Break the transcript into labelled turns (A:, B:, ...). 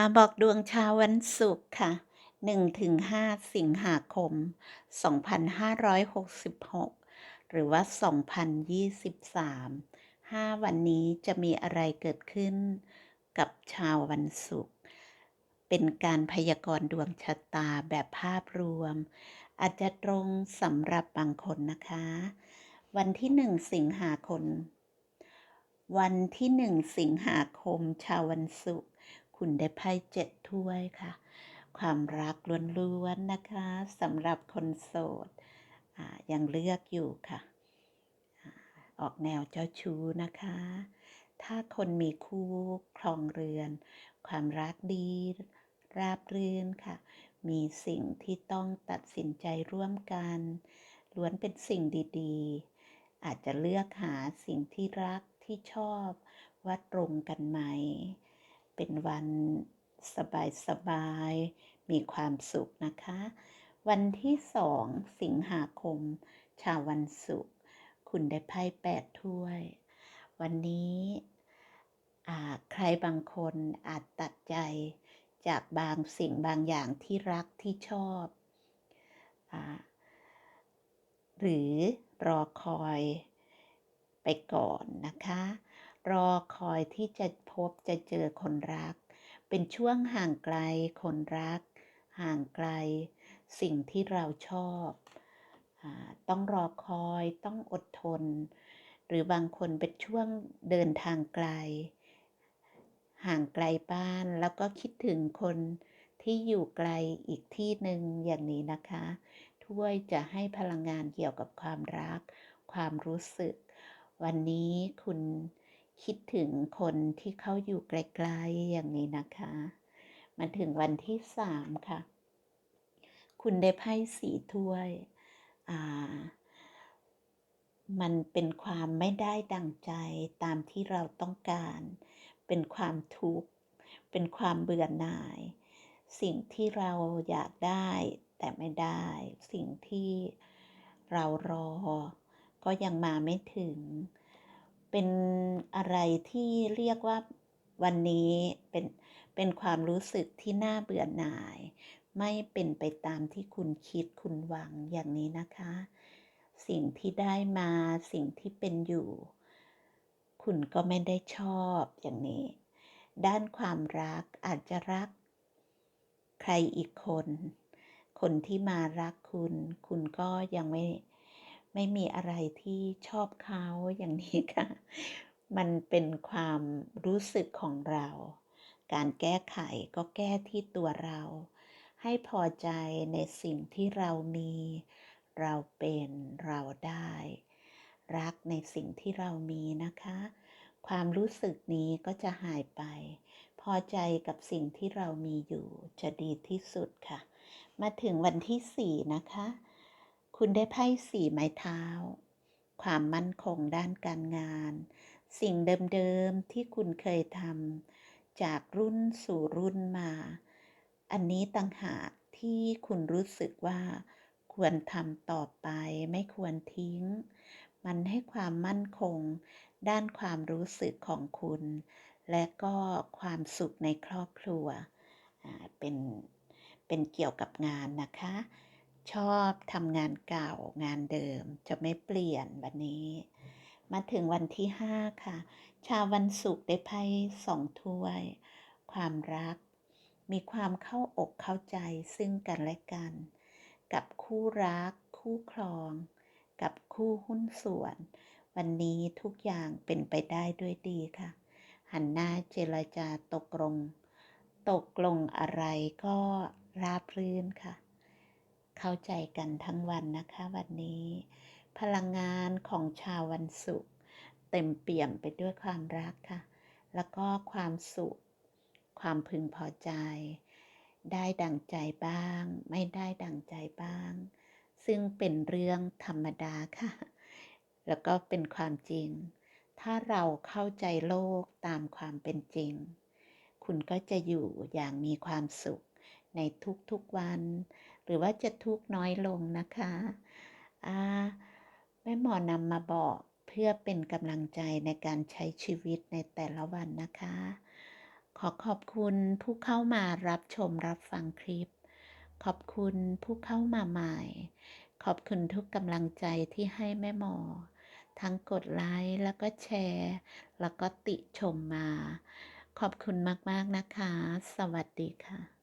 A: มาบอกดวงชาววันศุกร์ค่ะ 1-5 สิงหาคม 2566 หรือว่า 2023 5 วันนี้จะมีอะไรเกิดขึ้นกับชาววันศุกร์ เป็นการพยากรณ์ดวงชะตาแบบภาพรวม อาจจะตรงสำหรับบางคนนะคะ วันที่ 1 สิงหาคม วันที่ 1 สิงหาคม ชาววันศุกร์ คุณได้ไพ่เจ็ดถ้วยค่ะ ความรักล้วนๆนะคะสำหรับคนโสดยังเลือกอยู่ค่ะอออกแนวเจ้าชู้นะคะ ถ้าคนมีคู่ครองเรือน ความรักดีราบรื่นค่ะ มีสิ่งที่ต้องตัดสินใจร่วมกัน ล้วนเป็นสิ่งดีๆ อาจจะเลือกหาสิ่งที่รักที่ชอบว่าตรงกันไหม เป็นวันสบายสบายๆมีความสุขนะคะ วันที่สองสิงหาคม ชาววันศุกร์คุณได้ไพ่แปดถ้วย วันนี้ใครบางคนอาจตัดใจจากบางสิ่งบางอย่างที่รักที่ชอบอหรือรอคอยไปก่อนนะคะ รอคอยที่จะพบจะเจอคนรัก เป็นช่วงห่างไกลคนรัก ห่างไกล สิ่งที่เราชอบอต้องรอคอยต้องอดทน หรือบางคนเป็นช่วงเดินทางไกล ห่างไกลบ้านแล้วก็คิดถึงคนที่อยู่ไกลอีกที่หนึ่งอย่างนี้นะคะ ถ้วยจะให้พลังงานเกี่ยวกับความรัก ความรู้สึก วันนี้คุณ คิดถึงคนที่เขาอยู่ไกลๆอย่างนี้นะคะ มาถึงวันที่สามค่ะ คุณได้ไพ่สีถ้วยอ่ามันเป็นความไม่ได้ดังใจตามที่เราต้องการ เป็นความทุกข์ เป็นความเบื่อหน่าย สิ่งที่เราอยากได้แต่ไม่ได้ สิ่งที่เรารอ ก็ยังมาไม่ถึง เป็นอะไรที่เรียกว่าวันนี้เป็นเป็นความรู้สึกที่น่าเบื่อหน่าย ไม่เป็นไปตามที่คุณคิดคุณหวังอย่างนี้นะคะ สิ่งที่ได้มาสิ่งที่เป็นอยู่ คุณก็ไม่ได้ชอบอย่างนี้ ด้านความรักอาจจะรัก ใครอีกคน คนที่มารักคุณ คุณก็ยังไม่ ไม่มีอะไรที่ชอบเขาอย่างนี้ค่ะ มันเป็นความรู้สึกของเรา การแก้ไขก็แก้ที่ตัวเรา ให้พอใจในสิ่งที่เรามี เราเป็นเราได้ รักในสิ่งที่เรามีนะคะ ความรู้สึกนี้ก็จะหายไป พอใจกับสิ่งที่เรามีอยู่จะดีที่สุดค่ะ มาถึงวันที่สี่นะคะ คุณได้ไพ่สี่ไม้เท้า ความมั่นคงด้านการงาน สิ่งเดิมๆที่คุณเคยทำจากรุ่นสู่รุ่นมา อันนี้ต่างหากที่คุณรู้สึกว่า ควรทำต่อไปไม่ควรทิ้ง มันให้ความมั่นคง ด้านความรู้สึกของคุณ และก็ความสุขในครอบครัว เป็นเป็นเกี่ยวกับงานนะคะ ชอบทำงานเก่างานเดิมจะไม่เปลี่ยนวันนี้ มาถึงวันที่ห้าค่ะ ชาววันศุกร์ได้ไพ่สองถ้วย ความรัก มีความเข้าอกเข้าใจซึ่งกันและกัน กับคู่รัก คู่ครอง กับคู่หุ้นส่วน วันนี้ทุกอย่างเป็นไปได้ด้วยดีค่ะ หันหน้าเจรจาตกลง ตกลงอะไรก็ราบรื่นค่ะ เข้าใจกันทั้งวันนะคะวันนี้ พลังงานของชาววันศุกร์เต็มเปี่ยมไปด้วยความรักค่ะ แล้วก็ความสุข ความพึงพอใจ ได้ดังใจบ้าง ไม่ได้ดังใจบ้าง ซึ่งเป็นเรื่องธรรมดาค่ะ แล้วก็เป็นความจริง ถ้าเราเข้าใจโลกตามความเป็นจริง คุณก็จะอยู่อย่างมีความสุข ในทุกๆวัน หรือว่าจะทุกน้อยลงนะคะแม่หมอนำมาบอกเพื่อเป็นกำลังใจในการใช้ชีวิตในแต่ละวันนะคะ ขอขอบคุณผู้เข้ามารับชมรับฟังคลิป ขอบคุณผู้เข้ามาใหม่ ขอบคุณทุกกำลังใจที่ให้แม่หมอ ทั้งกดไลค์แล้วก็แชร์ แล้วก็ติชมมา ขอบคุณมาก ๆ นะคะ สวัสดีค่ะ